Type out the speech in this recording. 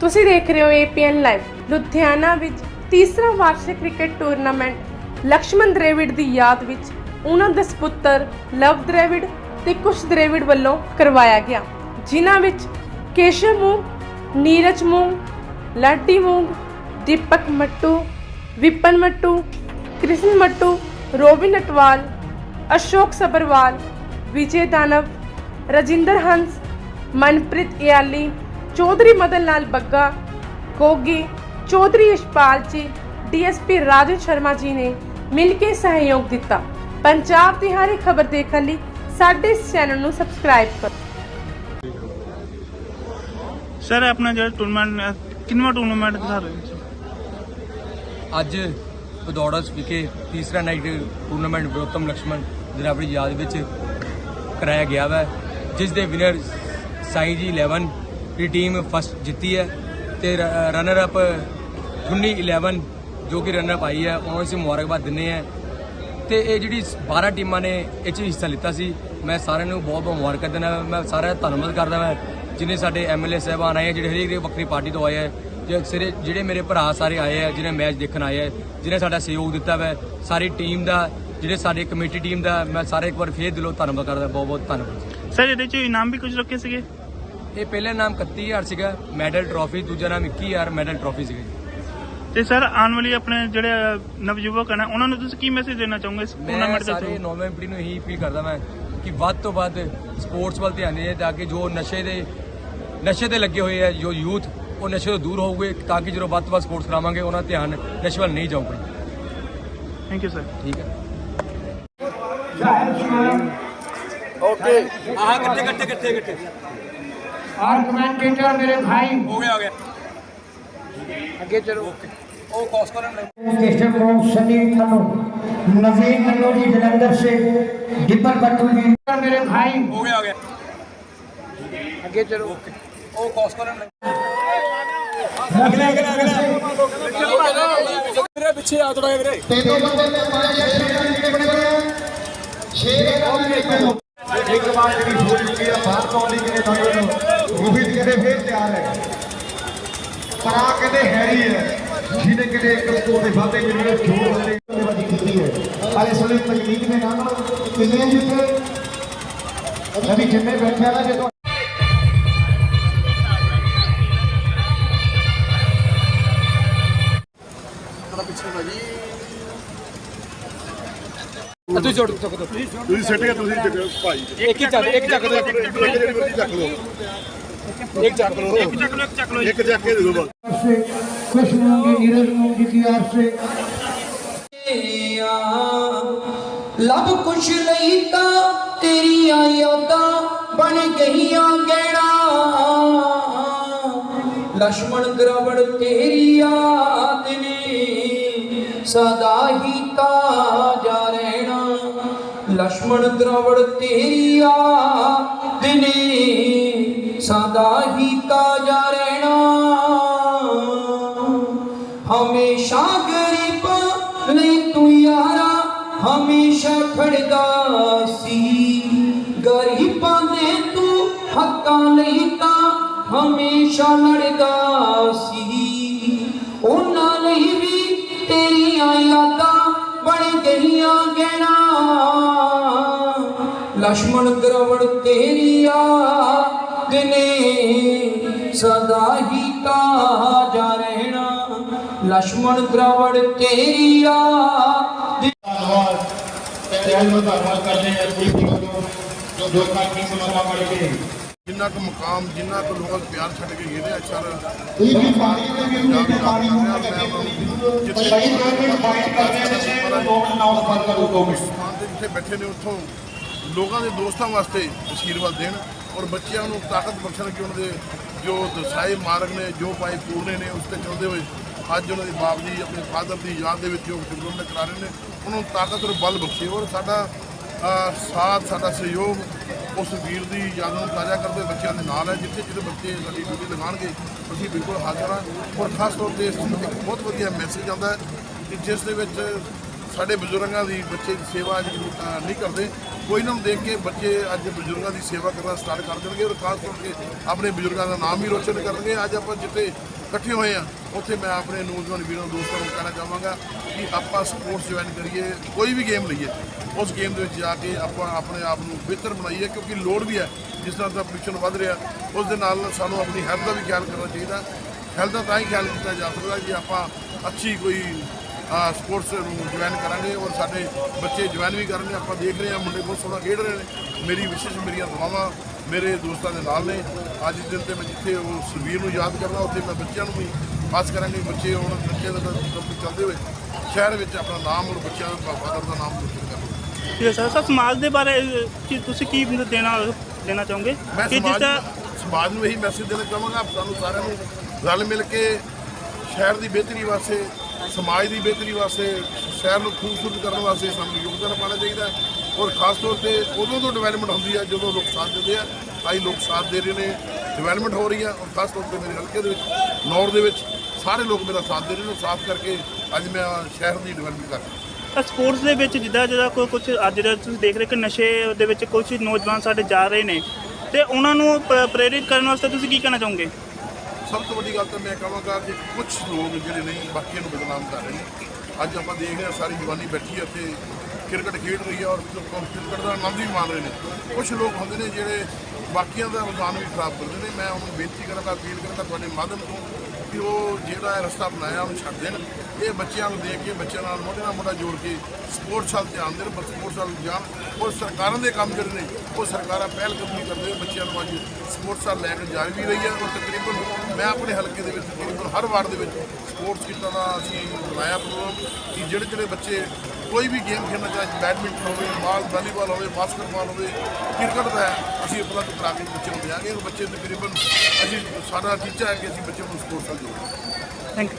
ਤੁਸੀਂ ਦੇਖ ਰਹੇ ਹੋ APN ਲਾਈਵ ਲੁਧਿਆਣਾ ਵਿੱਚ ਤੀਸਰਾ ਵਾਰਸ਼ਿਕ ਕ੍ਰਿਕਟ ਟੂਰਨਾਮੈਂਟ। ਲਕਸ਼ਮਣ ਦ੍ਰੇਵਿਡ ਦੀ ਯਾਦ ਵਿੱਚ ਉਹਨਾਂ ਦੇ ਸੁਪੁੱਤਰ ਲਵ ਦ੍ਰੇਵਿਡ ਤੇ ਕੁਸ਼ ਦ੍ਰੇਵਿਡ ਵੱਲੋਂ ਕਰਵਾਇਆ ਗਿਆ। ਜਿਨ੍ਹਾਂ ਵਿੱਚ ਕੇਸ਼ਵ ਮੂੰਗ, ਨੀਰਜ ਮੂੰਗ, ਲਾਡੀ ਮੂੰਗ, ਦੀਪਕ ਮੱਟੂ, ਵਿਪਨ ਮੱਟੂ, ਕ੍ਰਿਸ਼ਨ ਮੱਟੂ, ਰੋਬਿਨ ਅਟਵਾਲ, ਅਸ਼ੋਕ ਸਬਰਵਾਲ ਵਿਜੇ ਦਾਨਵ, ਰਜਿੰਦਰ ਹੰਸ, ਮਨਪ੍ਰੀਤ ਇਆਲੀ ਚੌਧਰੀ ਮਦਨ ਲਾਲ ਬੱਗਾ ਕੋਗੀ ਚੌਧਰੀ ਇਸ਼ਪਾਲ ਜੀ ਡੀਐਸਪੀ ਰਾਜਨ ਸ਼ਰਮਾ ਜੀ ਨੇ ਮਿਲ ਕੇ ਸਹਿਯੋਗ ਦਿੱਤਾ। ਪੰਜਾਬ ਦੀ ਹਰ ਇੱਕ ਖਬਰ ਦੇਖਣ ਲਈ ਸਾਡੇ ਇਸ ਚੈਨਲ ਨੂੰ ਸਬਸਕ੍ਰਾਈਬ ਕਰੋ। ਸਰ ਆਪਣਾ ਜਿਹੜਾ ਟੂਰਨਾਮੈਂਟ ਕਿੰਨਵਾਂ ਟੂਰਨਾਮੈਂਟ ਦਿਖਾ ਰਹੇ ਹੋ ਅੱਜ ਪਦੌੜਸ ਵਿਖੇ ਤੀਸਰਾ ਨਾਈਟ ਟੂਰਨਾਮੈਂਟ ਵਿਰੋਤਮ ਲక్ష్మణ ਦਿਨਾਵੜੀ ਯਾਦ ਵਿੱਚ ਕਰਾਇਆ ਗਿਆ ਹੈ ਜਿਸ ਦੇ ਵਿਨਰ ਸਾਈ ਜੀ 11 ਦੀ ਟੀਮ ਫਸਟ ਜਿੱਤੀ ਹੈ ਤੇ ਰਨਰ ਅਪ 11 ਜੋ ਕਿ ਰਨਰ ਅਪ ਆਈ ਹੈ, ਉਹਨਾਂ ਨੂੰ ਅਸੀਂ ਮੁਬਾਰਕਬਾਦ ਦਿੰਦੇ ਆ ਤੇ ਇਹ ਜਿਹੜੀ 12 ਟੀਮਾਂ ਨੇ, ਇਹ 'ਚ ਹਿੱਸਾ ਲਿੱਤਾ ਸੀ। ਮੈਂ ਸਾਰਿਆਂ ਨੂੰ ਬਹੁਤ ਬਹੁਤ ਮੁਬਾਰਕਾਂ ਦਿੰਦਾ ਮੈਂ ਸਾਰਿਆਂ ਦਾ ਧੰਨਵਾਦ ਕਰਦਾ ਮੈਂ ਜਿਨੇ ਸਾਡੇ ਐਮਐਲਏ ਸਾਹਿਬਾਨ ਆਏ ਆ, ਜਿਹੜੇ ਹਰੇਕ ਵੱਖਰੀ ਪਾਰਟੀ ਤੋਂ ਆਏ ਆ, ਜੇ ਸਿਰੇ, ਜਿਹੜੇ ਮੇਰੇ ਭਰਾ ਸਾਰੇ ਆਏ ਆ, ਜਿਹਨੇ ਮੈਚ ਦੇਖਣ ਆਏ ਆ, ਜਿਹਨੇ ਸਾਡਾ ਸਹਿਯੋਗ ਦਿੱਤਾ ਵਾ, ਸਾਰੀ ਟੀਮ ਦਾ, ਜਿਹੜੇ ਸਾਡੇ ਕਮੇਟੀ ਟੀਮ ਦਾ, ਮੈਂ ਸਾਰੇ ਇੱਕ ਵਾਰ ਫੇਰ ਦਿਲੋਂ ਧੰਨਵਾਦ ਕਰਦਾ ਬਹੁਤ ਬਹੁਤ ਧੰਨਵਾਦ। ਸਰ, ਇਹਦੇ ਚ ਇਨਾਮ ਵੀ ਕੁਝ ਰੱਖੇ ਸੀਗੇ? ਇਹ ਪਹਿਲਾ ਨਾਮ 31000 ਸੀਗਾ ਮੈਡਲ ਟਰੋਫੀ ਦੂਜਾ ਨਾਮ 21000 ਮੈਡਲ ਟਰੋਫੀ ਸੀਗਾ ਜੀ। ਤੇ ਸਰ ਆਉਣ ਵਾਲੀ ਆਪਣੇ ਜਿਹੜੇ ਨਵਯੁਵਕ ਹਨ ਉਹਨਾਂ ਨੂੰ ਤੁਸੀਂ ਕੀ ਮੈਸੇਜ ਦੇਣਾ ਚਾਹੋਗੇ ਇਸ ਟੂਰਨਾਮੈਂਟ ਦੇ ਸਾਰੇ ਨੌਵੇਂ ਪੀੜ੍ਹੀ ਨੂੰ ਇਹੀ ਅਪੀਲ ਕਰਦਾ ਮੈਂ ਕਿ ਵੱਧ ਤੋਂ ਵੱਧ ਸਪੋਰਟਸ ਵੱਲ ਧਿਆਨ ਦੇਣ ਤਾਂ ਕਿ ਜੋ ਨਸ਼ੇ ਦੇ ਨਸ਼ੇ ਤੇ ਲੱਗੇ ਹੋਏ ਆ ਜੋ ਯੂਥ ਉਹ ਨਸ਼ੇ ਤੋਂ ਦੂਰ ਹੋਊਗੇ ਤਾਂ ਕਿ ਜਦੋਂ ਵੱਧ ਤੋਂ ਵੱਧ ਸਪੋਰਟਸ ਕਰਾਵਾਂਗੇ ਉਹਨਾਂ ਦਾ ਧਿਆਨ ਨਸ਼ੇ ਵੱਲ ਨਹੀਂ ਜਾਊਗਾ। ਥੈਂਕ ਯੂ ਸਰ ਠੀਕ ਹੈ। और कमेंटेटर मेरे भाई? हो गया हो गया। आगे चलो। स्टेशन को सलीम खनो नजीर खनो जी जलंधर से डिपर बट्टू जी मेरे भाई? हो गया हो गया। आगे चलो। ओ कॉस्कोरन अगले अगले अगले पीछे आ थोड़ा मेरे। छह ਇੱਕ ਵਾਰ ਜਿਹੜੀ ਹੋ ਚੁੱਕੀ ਹੈ ਬਾਹਰ ਤੋਂ ਵਾਲੀ ਕਿਨੇ ਤੁਹਾਨੂੰ ਰੋਹਿਤ ਕਹਿੰਦੇ ਫੇਰ ਤਿਆਰ ਹੈ। ਪਰ ਆ ਕਹਿੰਦੇ ਹੈਰੀ ਹੈ, ਜਿਹਨੇ ਕਿਤੇ ਇੱਕ ਸਕੋਰ ਦੇ ਵਾਧੇ ਜਿਹੜੇ ਜੋਰ ਵਾਲੇ ਬੱਚੇਬਾਜ਼ੀ ਕੀਤੀ ਹੈ। ਪਰ ਇਸ ਵੇਲੇ ਤਕਨੀਕ ਦੇ ਨਾਲ ਕਿੰਨੇ ਜਿੱਤੇ ਰਵੀ ਜਿੰਨੇ ਬੈਠਿਆ ਨਾ ਜਦੋਂ ਤੁਸੀਂ ਜੋੜ ਚੱਕ ਦੋ ਤੁਸੀਂ ਸਿੱਟ ਕੇ ਤੁਸੀਂ ਚੱਕੋ ਭਾਈ ਇੱਕ ਹੀ ਚੱਕ ਇੱਕ ਚੱਕ ਦੋ। ਜਿਹੜੀ ਮਰਜ਼ੀ ਚੱਕ ਲਓ ਇੱਕ ਚੱਕ ਲਓ ਇੱਕ ਚੱਕ ਲਓ ਇੱਕ ਚੱਕ ਲਓ ਇੱਕ ਚੱਕ ਕੇ ਦੇ ਦਿਓ ਬਸ। आपसे खुश होंगे नीरज मोहन जी की आपसे ਲਬ ਕੁਛ ਨਹੀਂ ਤਾਂ ਤੇਰੀਆਂ ਯਾਦਾਂ ਬਣ ਗਈਆਂ ਗਹਿਣਾ। ਲక్ష్మణ ਗਰਵੜ ਤੇਰੀ ਯਾਦ ਨੇ ਸਦਾ ਹੀ ਤਾਜਾ लक्ष्मण द्रवण तेरी याद ने सदा ही ताज़ा रहना। हमेशा गरीबा नहीं तू यारा, हमेशा खड़दा सी गरीबा ने तू हक्का नहीं ता, हमेशा लड़दा ਲక్ష్ਮਣ ਗਰਵਣ ਤੇਰੀਆ ਦਿਨੇ ਸਦਾ ਹੀ ਕਾਜਾ ਰਹਿਣਾ। ਲక్ష్ਮਣ ਗਰਵਣ ਤੇਰੀਆ ਧੰਨਵਾਦ। ਤੇਰੇ ਨੂੰ ਧੰਨਵਾਦ ਕਰਦੇ ਹਾਂ ਪੂਰੀ ਟੀਮ ਨੂੰ ਜੋ ਦੋ ਕਾਰਕੀ ਸਮਾਪਾ ਕਰ ਗਏ ਜਿੰਨਾ ਕੁ ਮੁਕਾਮ ਜਿੰਨਾ ਕੁ ਲੋਕ ਪਿਆਰ ਛੱਡ ਕੇ ਗਏ ਨੇ ਅਚਰ ਇਹ ਵੀ ਪਾਣੀ ਦੇ ਵੀ ਉਹਨਾਂ ਦੇ ਪਾਣੀ ਨੂੰ ਨਾ ਕਰਦੇ ਜਿੱਥੇ ਸਹੀ ਗਵਰਨਮੈਂਟ ਫਾਈਟ ਕਰਦੇ ਨੇ ਲੋਕ ਨਾਮ ਬੰਦ ਕਰੋ ਦੋ ਮਿੰਟ। ਜਿੱਥੇ ਬੈਠੇ ਨੇ ਉੱਥੋਂ ਲੋਕਾਂ ਦੇ ਦੋਸਤਾਂ ਵਾਸਤੇ ਅਸ਼ੀਰਵਾਦ ਦੇਣ ਔਰ ਬੱਚਿਆਂ ਨੂੰ ਤਾਕਤ ਬਖਸ਼ਣ ਕਿ ਉਹਨਾਂ ਦੇ ਜੋ ਦਸਾਏ ਮਾਰਗ ਨੇ, ਜੋ ਪਾਏ ਪੂਰਨੇ ਨੇ, ਉਸ ਤੇ ਚੱਲਦੇ ਹੋਏ ਅੱਜ ਉਹਨਾਂ ਦੇ ਬਾਪ ਜੀ, ਆਪਣੇ ਫਾਦਰ ਦੀ ਯਾਦ ਦੇ ਵਿੱਚ ਜੋ ਟੂਰਨਾਮੈਂਟ ਕਰਾ ਰਹੇ ਨੇ, ਉਹਨਾਂ ਨੂੰ ਤਾਕਤ ਔਰ ਬਲ ਬਖਸ਼ੇ ਔਰ ਸਾਡਾ ਸਾਥ, ਸਾਡਾ ਸਹਿਯੋਗ ਉਸ ਵੀਰ ਦੀ ਯਾਦ ਨੂੰ ਤਾਜ਼ਾ ਕਰਦੇ ਬੱਚਿਆਂ ਦੇ ਨਾਲ ਹੈ, ਜਿੱਥੇ ਜਿਹੜੇ ਬੱਚੇ ਸਾਡੀ ਡਿਊਟੀ ਲਗਾਉਣਗੇ, ਅਸੀਂ ਬਿਲਕੁਲ ਹਾਜ਼ਰ ਹਾਂ ਔਰ ਖਾਸ ਤੌਰ ਤੇ ਇਸ ਨੂੰ ਇੱਕ ਬਹੁਤ ਵਧੀਆ ਮੈਸੇਜ ਆਉਂਦਾ ਹੈ ਕਿ ਜਿਸ ਦੇ ਵਿੱਚ ਸਾਡੇ ਬਜ਼ੁਰਗਾਂ ਦੀ ਬੱਚੇ ਦੀ ਸੇਵਾ ਅੱਜ ਅ, ਨਹੀਂ ਕਰਦੇ। ਕੋਈ ਨਾ ਨੂੰ ਦੇਖ ਕੇ ਬੱਚੇ ਅੱਜ ਬਜ਼ੁਰਗਾਂ ਦੀ ਸੇਵਾ ਕਰਨਾ ਸਟਾਰਟ ਕਰ ਦੇਣਗੇ ਔਰ ਖਾਸ ਤੌਰ ਤੇ ਆਪਣੇ ਬਜ਼ੁਰਗਾਂ ਦਾ ਨਾਮ ਵੀ ਰੋਸ਼ਨ ਕਰਨਗੇ। ਅੱਜ ਆਪਾਂ ਜਿੱਥੇ ਇਕੱਠੇ ਹੋਏ ਆ ਉੱਥੇ ਮੈਂ ਆਪਣੇ ਨੌਜਵਾਨ ਵੀਰਾਂ ਦੋਸਤਾਂ ਨੂੰ ਕਹਿਣਾ ਚਾਹਾਂਗਾ ਕਿ ਆਪਾਂ ਸਪੋਰਟਸ ਜੁਆਇਨ ਕਰੀਏ ਕੋਈ ਵੀ ਗੇਮ ਲਈਏ ਉਸ ਗੇਮ ਦੇ ਵਿੱਚ ਜਾ ਕੇ ਆਪਾਂ ਆਪਣੇ ਆਪ ਨੂੰ ਬਿਹਤਰ ਬਣਾਈਏ ਕਿਉਂਕਿ ਲੋੜ ਵੀ ਹੈ ਜਿਸ ਤਰ੍ਹਾਂ ਦਾ ਪੋਲਿਊਸ਼ਨ ਵੱਧ ਰਿਹਾ ਉਸ ਦੇ ਨਾਲ ਸਾਨੂੰ ਆਪਣੀ ਹੈਲਥ ਦਾ ਵੀ ਖਿਆਲ ਕਰਨਾ ਚਾਹੀਦਾ। ਹੈਲਥ ਦਾ ਤਾਂ ਹੀ ਖਿਆਲ ਕੀਤਾ ਜਾ ਸਕਦਾ ਜੇ ਆਪਾਂ ਅੱਛੀ ਕੋਈ ਸਪੋਰਟਸ ਨੂੰ ਜੁਆਇਨ ਕਰਾਂਗੇ ਔਰ ਸਾਡੇ ਬੱਚੇ ਜੁਆਇਨ ਵੀ ਕਰਨਗੇ। ਆਪਾਂ ਦੇਖ ਰਹੇ ਹਾਂ ਮੁੰਡੇ ਬਹੁਤ ਸੋਹਣਾ ਖੇਡ ਰਹੇ ਨੇ। ਮੇਰੀ ਵਿਸ਼ੇਸ਼ ਮੇਰੀਆਂ ਦੁਆਵਾਂ ਮੇਰੇ ਦੋਸਤਾਂ ਦੇ ਨਾਲ ਨੇ। ਅੱਜ ਦੇ ਦਿਨ ਤੇ ਮੈਂ ਜਿੱਥੇ ਉਹ ਸੁਰਵੀਰ ਨੂੰ ਯਾਦ ਕਰਦਾ ਉੱਥੇ ਮੈਂ ਬੱਚਿਆਂ ਨੂੰ ਵੀ ਪਾਸ ਕਰਾਂਗੇ। ਬੱਚੇ ਹੁਣ ਬੱਚੇ ਦਾ ਕੰਮ ਚੱਲਦੇ ਹੋਏ ਸ਼ਹਿਰ ਵਿੱਚ ਆਪਣਾ ਨਾਮ ਔਰ ਬੱਚਿਆਂ ਦਾ ਫਾਦਰ ਦਾ ਨਾਮ ਰੋਸ਼ਨ ਕਰਨ। ਹੈ ਸਰ ਸਰ ਸਮਾਜ ਦੇ ਬਾਰੇ ਕੀ ਤੁਸੀਂ ਕੀ ਦੇਣਾ ਦੇਣਾ ਚਾਹੋਗੇ? ਕਿ ਜਿੱਦਾਂ ਸਮਾਜ ਨੂੰ ਇਹੀ ਮੈਸੇਜ ਦੇਣਾ ਚਾਹਾਂਗਾ। ਸਾਨੂੰ ਸਾਰਿਆਂ ਨੂੰ ਰਲ ਮਿਲ ਕੇ ਸ਼ਹਿਰ ਦੀ ਬਿਹਤਰੀ ਵਾਸਤੇ ਸਮਾਜ ਦੀ ਬਿਹਤਰੀ ਵਾਸਤੇ, ਸ਼ਹਿਰ ਨੂੰ ਖੂਬਸੂਰਤ ਕਰਨ ਵਾਸਤੇ ਸਾਨੂੰ ਯੋਗਦਾਨ ਪਾਉਣਾ ਚਾਹੀਦਾ ਔਰ ਖਾਸ ਤੌਰ ਤੇ ਉਦੋਂ ਤੋਂ ਡਿਵੈਲਪਮੈਂਟ ਹੁੰਦੀ ਹੈ ਜਦੋਂ ਲੋਕ ਸਾਥ ਦਿੰਦੇ ਆ। ਆਈ ਲੋਕ ਸਾਥ ਦੇ ਰਹੇ ਨੇ ਡਿਵੈਲਪਮੈਂਟ ਹੋ ਰਹੀ ਹੈ ਔਰ ਖਾਸ ਤੌਰ ਤੇ ਮੇਰੇ ਹਲਕੇ ਦੇ ਵਿੱਚ ਨੌਰ ਦੇ ਵਿੱਚ ਸਾਰੇ ਲੋਕ ਮੇਰਾ ਸਾਥ ਦੇ ਰਹੇ ਨੇ। ਸਾਥ ਕਰਕੇ ਅੱਜ ਮੈਂ ਸ਼ਹਿਰ ਦੀ ਡਿਵੈਲਪਮੈਂਟ ਕਰ ਰਿਹਾ। ਸਪੋਰਟਸ ਦੇ ਵਿੱਚ ਜਿੱਦਾਂ ਜਿੱਦਾਂ ਕੋਈ ਕੁਝ ਅੱਜ ਦੇ ਤੁਸੀਂ ਦੇਖ ਰਹੇ ਕਿ ਨਸ਼ੇ ਦੇ ਵਿੱਚ ਕੁਝ ਨੌਜਵਾਨ ਸਾਡੇ ਜਾ ਰਹੇ ਨੇ, ਤੇ ਉਹਨਾਂ ਨੂੰ ਪ੍ਰੇਰਿਤ ਕਰਨ ਵਾਸਤੇ ਤੁਸੀਂ ਕੀ ਕਹਿਣਾ ਚਾਹੋਗੇ? ਸਭ ਤੋਂ ਵੱਡੀ ਗੱਲ ਤਾਂ ਮੈਂ ਕਹਾਂਗਾ ਕਿ ਕੁਝ ਲੋਕ ਜਿਹੜੇ ਨਹੀਂ ਬਾਕੀਆਂ ਨੂੰ ਬਦਨਾਮ ਕਰ ਰਹੇ ਨੇ। ਅੱਜ ਆਪਾਂ ਦੇਖ ਰਹੇ ਹਾਂ ਸਾਰੀ ਜਵਾਨੀ ਬੈਠੀ ਹੈ ਇੱਥੇ ਕ੍ਰਿਕਟ ਖੇਡ ਰਹੀ ਹੈ ਔਰ ਕ੍ਰਿਕਟ ਦਾ ਆਨੰਦ ਵੀ ਮਾਣ ਰਹੇ ਨੇ। ਕੁਝ ਲੋਕ ਹੁੰਦੇ ਨੇ ਜਿਹੜੇ ਬਾਕੀਆਂ ਦਾ ਰੁਝਾਨ ਵੀ ਖਰਾਬ ਕਰਦੇ ਨੇ। ਮੈਂ ਉਹਨੂੰ ਬੇਨਤੀ ਕਰਾਂਗਾ, ਅਪੀਲ ਕਰਾਂਗਾ ਤੁਹਾਡੇ ਮਾਧਿਅਮ ਤੋਂ ਕਿ ਉਹ ਜਿਹੜਾ ਰਸਤਾ ਬਣਾਇਆ ਉਹਨੂੰ ਛੱਡ ਦੇਣ। ਇਹ ਬੱਚਿਆਂ ਨੂੰ ਦੇਖ ਕੇ ਬੱਚਿਆਂ ਨਾਲ ਮੋਢੇ ਨਾਲ ਮੋਢਾ ਜੋੜ ਕੇ ਸਪੋਰਟਸ ਵੱਲ ਧਿਆਨ ਦੇਣ ਪਰ ਸਪੋਰਟਸ ਵੱਲ ਜਾਣ। ਔਰ ਸਰਕਾਰਾਂ ਦੇ ਕੰਮ ਜਿਹੜੇ ਨੇ ਉਹ ਸਰਕਾਰਾਂ ਪਹਿਲ ਕਦਮੀ ਕਰਦੇ ਹੋਏ ਬੱਚਿਆਂ ਨੂੰ ਅੱਜ ਸਪੋਰਟਸ ਵੱਲ ਲੈ ਕੇ ਜਾ ਵੀ ਰਹੀ ਹੈ। ਔਰ ਤਕਰੀਬਨ ਮੈਂ ਆਪਣੇ ਹਲਕੇ ਦੇ ਵਿੱਚ ਤਕਰੀਬਨ ਹਰ ਵਾਰਡ ਦੇ ਵਿੱਚ ਸਪੋਰਟਸ ਕੀਤਾ ਦਾ ਅਸੀਂ ਬਣਾਇਆ ਪ੍ਰੋਗਰਾਮ ਕਿ ਜਿਹੜੇ ਜਿਹੜੇ ਬੱਚੇ ਕੋਈ ਵੀ ਗੇਮ ਖੇਡਣਾ ਚਾਹੇ ਬੈਡਮਿੰਟਨ ਹੋਵੇ ਬਾਲ ਵਾਲੀਬਾਲ ਹੋਵੇ ਬਾਸਕਟਬਾਲ ਹੋਵੇ ਕ੍ਰਿਕਟ ਦਾ ਹੈ, ਅਸੀਂ ਉਪਲਬਧ ਕਰਾ ਕੇ ਬੱਚੇ ਨੂੰ ਦਿਆਂਗੇ। ਔਰ ਬੱਚੇ ਤਕਰੀਬਨ ਅਸੀਂ ਸਾਡਾ ਟੀਚਾ ਹੈ ਕਿ ਅਸੀਂ ਬੱਚੇ ਨੂੰ ਸਪੋਰਟਸ ਨਾਲ ਜੋੜਾਂਗੇ ਥੈਂਕ ਯੂ